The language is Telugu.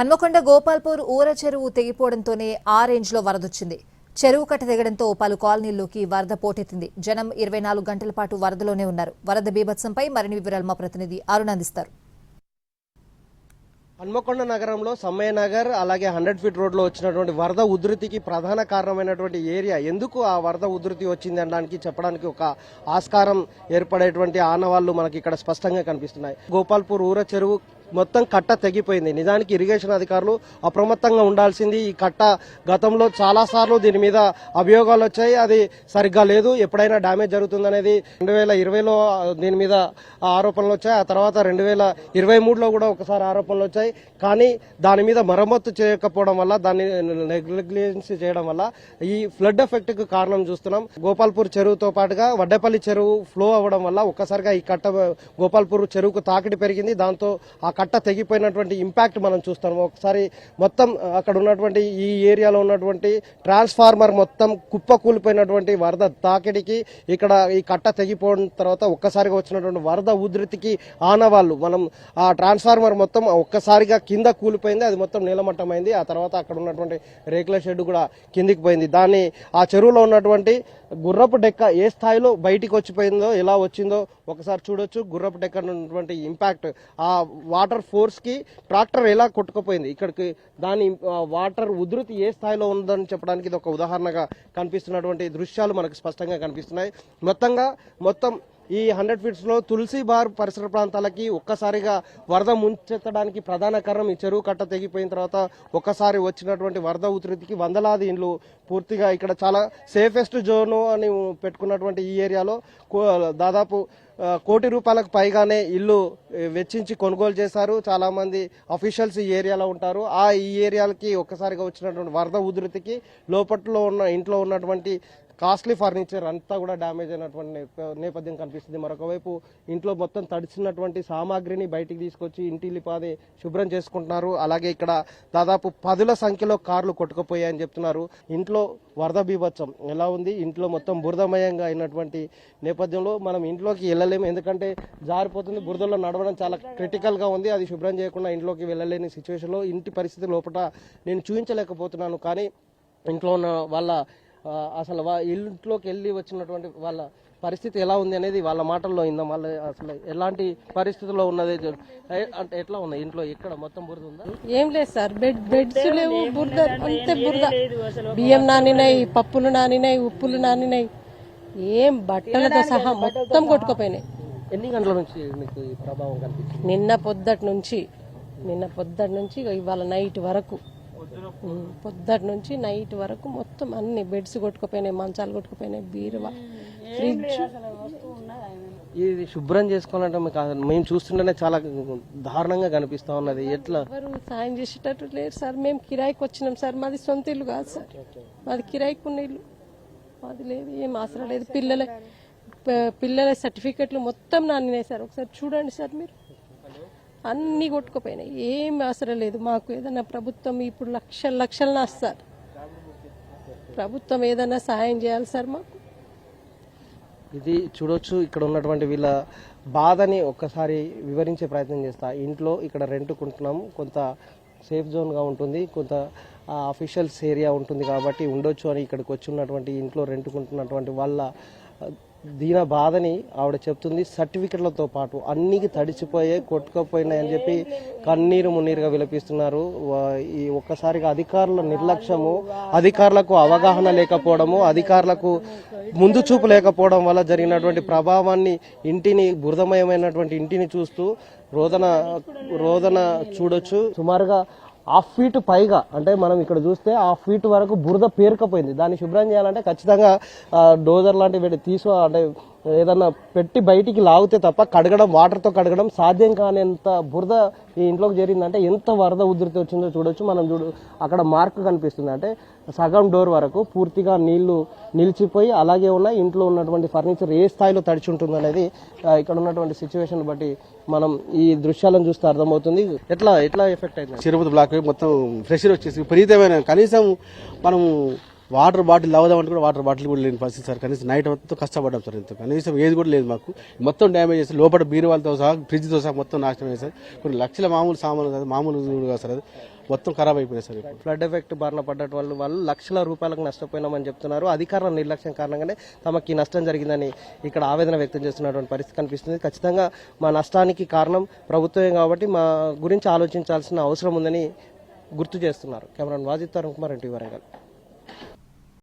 హన్మకొండ గోపాల్పూర్ ఊర చెరువు తెగిపోవడంతోనే ఆ రేంజ్లో వరదొచ్చింది. చెరువు కట్ట తెగడంతో పలు కాలనీల్లోకి వరద పోటెత్తింది. జనం ఇరవై నాలుగు గంటల పాటు వరదలోనే ఉన్నారు. వరద బీభత్సంపై మరిన్ని వివరాలు మా ప్రతినిధి అరుణ్ అందిస్తారు. హన్మకొండ నగరంలో సమ్మయ్య నగర్ అలాగే హండ్రెడ్ ఫీట్ రోడ్లో వచ్చినటువంటి వరద ఉధృతికి ప్రధాన కారణమైనటువంటి ఏరియా. ఎందుకు ఆ వరద ఉధృతి వచ్చింది అనడానికి చెప్పడానికి ఒక ఆస్కారం ఏర్పడేటువంటి ఆనవాళ్ళు మనకి ఇక్కడ స్పష్టంగా కనిపిస్తున్నాయి. గోపాల్పూర్ ఊర చెరువు మొత్తం కట్ట తెగిపోయింది. నిజానికి ఇరిగేషన్ అధికారులు అప్రమత్తంగా ఉండాల్సింది. ఈ కట్ట గతంలో చాలా సార్లు దీని మీద అభియోగాలు వచ్చాయి. అది సరిగ్గా లేదు. ఎప్పుడైనా డ్యామేజ్ జరుగుతుందనేది రెండు వేల ఇరవైలో దీని మీద ఆరోపణలు వచ్చాయి. ఆ తర్వాత రెండు వేల ఇరవై మూడులో కూడా ఒకసారి ఆరోపణలు వచ్చాయి. కానీ దాని మీద మరమ్మతు చేయకపోవడం వల్ల దాన్ని నెగ్లిజెన్సీ చేయడం వల్ల ఈ ఫ్లడ్ ఎఫెక్ట్కు కారణం చూస్తున్నాం. గోపాల్పూర్ చెరువుతో పాటుగా వడ్డేపల్లి చెరువు ఫ్లో అవ్వడం వల్ల ఒక్కసారిగా ఈ కట్ట గోపాల్పూర్ చెరువుకు తాకిడి పెరిగింది. దాంతో ఆ కట్ట తెగిపోయినటువంటి ఇంపాక్ట్ మనం చూస్తాం. ఒకసారి మొత్తం అక్కడ ఉన్నటువంటి ఈ ఏరియాలో ఉన్నటువంటి ట్రాన్స్ఫార్మర్ మొత్తం కుప్ప కూలిపోయినటువంటి వరద తాకిడికి ఇక్కడ ఈ కట్ట తెగిపోయిన తర్వాత ఒక్కసారిగా వచ్చినటువంటి వరద ఉధృతికి ఆనవాళ్ళు మనం ఆ ట్రాన్స్ఫార్మర్ మొత్తం ఒక్కసారిగా కింద కూలిపోయింది అది మొత్తం నీలమట్టమైంది. ఆ తర్వాత అక్కడ ఉన్నటువంటి రేకుల షెడ్ కూడా కిందికి పోయింది. దాన్ని ఆ చెరువులో ఉన్నటువంటి గుర్రపు డెక్క ఏ స్థాయిలో బయటికి వచ్చిపోయిందో ఎలా వచ్చిందో ఒకసారి చూడొచ్చు. గుర్రపు డెక్క ఉన్నటువంటి ఇంపాక్ట్ ఆ వాటర్ వాటర్ ఫోర్స్కి ట్రాక్టర్ ఎలా కొట్టుకుపోయింది? ఇక్కడికి దాని వాటర్ ఉధృతి ఏ స్థాయిలో ఉందని చెప్పడానికి ఇది ఒక ఉదాహరణగా కనిపిస్తున్నటువంటి దృశ్యాలు మనకు స్పష్టంగా కనిపిస్తున్నాయి. మొత్తంగా మొత్తం ఈ హండ్రెడ్ ఫీట్స్లో తులసి బార్ పరిసర ప్రాంతాలకి ఒక్కసారిగా వరద ముంచెత్తడానికి ప్రధాన కారణం ఈ చెరువు కట్ట తెగిపోయిన తర్వాత ఒక్కసారి వచ్చినటువంటి వరద ఉధృతికి వందలాది ఇండ్లు పూర్తిగా ఇక్కడ చాలా సేఫెస్ట్ జోను అని పెట్టుకున్నటువంటి ఈ ఏరియాలో కో- దాదాపు కోటి రూపాయలకు పైగానే ఇల్లు వెచ్చించి కొనుగోలు చేశారు. చాలా మంది అఫీషియల్స్ ఈ ఏరియాలో ఉంటారు. ఆ ఈ ఏరియాలకి ఒక్కసారిగా వచ్చినటువంటి వరద ఉధృతికి లోపట్లో ఉన్న ఇంట్లో ఉన్నటువంటి కాస్ట్లీ ఫర్నిచర్ అంతా కూడా డ్యామేజ్ అయినటువంటి నేపథ్యం కనిపిస్తుంది. మరొక వైపు ఇంట్లో మొత్తం తడిచినటువంటి సామాగ్రిని బయటికి తీసుకొచ్చి ఇంటి ఇంటిల్లిపాది శుభ్రం చేసుకుంటున్నారు. అలాగే ఇక్కడ దాదాపు పదుల సంఖ్యలో కార్లు కొట్టుకుపోయాయని చెప్తున్నారు. ఇంట్లో వరద బీభత్సం ఎలా ఉంది? ఇంట్లో మొత్తం బురదమయంగా అయినటువంటి నేపథ్యంలో మనం ఇంట్లోకి వెళ్ళలేము. ఎందుకంటే జారిపోతుంది బురదలో నడవడం చాలా క్రిటికల్గా ఉంది. అది శుభ్రం చేయకుండా ఇంట్లోకి వెళ్ళలేని సిచ్యువేషన్లో ఇంటి పరిస్థితి లోపల నేను చూపించలేకపోతున్నాను కానీ ఇంట్లో ఉన్న వాళ్ళ అసలు వా ఇంట్లోకి వెళ్ళి వచ్చినటువంటి వాళ్ళ పరిస్థితి ఎలా ఉంది అనేది వాళ్ళ మాటల్లో ఇందాం? వాళ్ళ అసలు ఎలాంటి పరిస్థితుల్లో ఉన్నది? అంటే ఎట్లా ఉంది? ఇంట్లో ఇక్కడ మొత్తం బురద ఉందా? ఏం లేదు సార్. బెడ్ బెడ్స్ లేవు బురద అంతే బురద. బియ్యం నానినాయి పప్పులు నానినాయి ఉప్పులు నానినాయి. ఏం బట్టలతో సహా మొత్తం కొట్టుకుపోయినాయి. ఎన్ని గంటల నుంచి మీకు ప్రభావం కనిపించింది నిన్న పొద్దటి నుంచి నిన్న పొద్దటి నుంచి ఇవాళ నైట్ వరకు పొద్దటి నుంచి నైట్ వరకు మొత్తం అన్ని బెడ్స్ కొట్టుకుపోయినాయి మంచాలు కొట్టుకుపోయినాయి బీరువా ఫ్రిడ్జ్. ఇది శుభ్రం చేసుకోవాలంటే మీకు మేము చూస్తుంటేనే చాలా దారుణంగా కనిపిస్తా ఉన్నది. ఎట్లా? ఎవరు సాయం చేసేటట్టు లేరు సార్. మేము కిరాయికి వచ్చినాం సార్. మాది సొంత ఇల్లు కాదు సార్. మాది కిరాయికి ఉన్న ఇల్లు. మాది లేదు ఏం అవసరం లేదు. పిల్లల పిల్లల సర్టిఫికెట్లు మొత్తం నానినాయి సార్. ఒకసారి చూడండి సార్ మీరు. అన్నీ కొట్టుకుపోయినాయి. ఏం అవసరం లేదు. మాకు ఏదైనా ప్రభుత్వం ఇప్పుడు లక్షల లక్షలు నాస్తారు. ప్రభుత్వం ఏదైనా సహాయం చేయాలి సార్ మాకు. ఇది చూడొచ్చు. ఇక్కడ ఉన్నటువంటి వీళ్ళ బాధని ఒక్కసారి వివరించే ప్రయత్నం చేస్తా. ఇంట్లో ఇక్కడ రెంట్ కొంటున్నాము. కొంత సేఫ్ జోన్గా ఉంటుంది. కొంత అఫీషియల్స్ ఏరియా ఉంటుంది కాబట్టి ఉండొచ్చు అని ఇక్కడికి వచ్చి ఉన్నటువంటి ఇంట్లో రెంటుకుంటున్నటువంటి వాళ్ళ దీన బాధని ఆవిడ చెప్తుంది. సర్టిఫికెట్లతో పాటు అన్నికి తడిచిపోయే కొట్టుకపోయినాయి అని చెప్పి కన్నీరు మున్నీరుగా విలపిస్తున్నారు. ఈ ఒక్కసారిగా అధికారుల నిర్లక్ష్యము అధికారులకు అవగాహన లేకపోవడము అధికారులకు ముందు చూపు లేకపోవడం వల్ల జరిగినటువంటి ప్రభావాన్ని ఇంటిని బురదమయమైనటువంటి ఇంటిని చూస్తూ రోదన రోదన చూడొచ్చు. సుమారుగా హాఫ్ ఫీట్ పైగా అంటే మనం ఇక్కడ చూస్తే హాఫ్ ఫీట్ వరకు బురద పేరుకపోయింది. దాన్ని శుభ్రం చేయాలంటే ఖచ్చితంగా డోజర్ లాంటివి పెట్టి తీసు అంటే ఏదన్నా పెట్టి బయటికి లాగితే తప్ప కడగడం వాటర్తో కడగడం సాధ్యం కానింత బురద ఈ ఇంట్లోకి చేరిందంటే ఎంత వరద ఉధృతి వచ్చిందో చూడొచ్చు. మనం చూడు అక్కడ మార్క్ కనిపిస్తుంది. అంటే సగం డోర్ వరకు పూర్తిగా నీళ్ళు నిలిచిపోయి అలాగే ఉన్న ఇంట్లో ఉన్నటువంటి ఫర్నిచర్ ఏ స్థాయిలో తడిచి ఉంటుంది అనేది ఇక్కడ ఉన్నటువంటి సిచ్యువేషన్ బట్టి మనం ఈ దృశ్యాలను చూస్తే అర్థమవుతుంది. ఎట్లా ఎట్లా ఎఫెక్ట్ అయింది చిరుపతి బ్లాక్ మొత్తం ఫ్రెషర్ వచ్చేసి విపరీతమైన కనీసం మనం వాటర్ బాటిల్ తాగుదామంటే కూడా వాటర్ బాటిల్ కూడా లేని పరిస్థితి సార్. కనీసం నైట్ అంతా కష్టపడ్డాం సార్ ఇంత. కనీసం ఏది కూడా లేదు మాకు. మొత్తం డ్యామేజ్ చేసి లోపల బీరువాలతో సహా ఫ్రిడ్జ్తో సహా మొత్తం నాశనం అయ్యింది సార్. కొన్ని లక్షల మామూలు సామాన్లు కాదు మామూలు కాదు సార్ అది. మొత్తం ఖరాబ్ అయిపోయింది సార్ ఫ్లడ్ ఎఫెక్ట్ బారిన పడ్డటువంటి వాళ్ళు వాళ్ళు లక్షల రూపాయలకు నష్టపోయినామని చెప్తున్నారు. అధికారుల నిర్లక్ష్యం కారణంగానే తమకి ఈ నష్టం జరిగిందని ఇక్కడ ఆవేదన వ్యక్తం చేస్తున్నటువంటి పరిస్థితి కనిపిస్తుంది. ఖచ్చితంగా మా నష్టానికి కారణం ప్రభుత్వమే కాబట్టి మా గురించి ఆలోచించాల్సిన అవసరం ఉందని గుర్తు చేస్తున్నారు. Cameraman Wajid Tarun Kumar N T Warangal.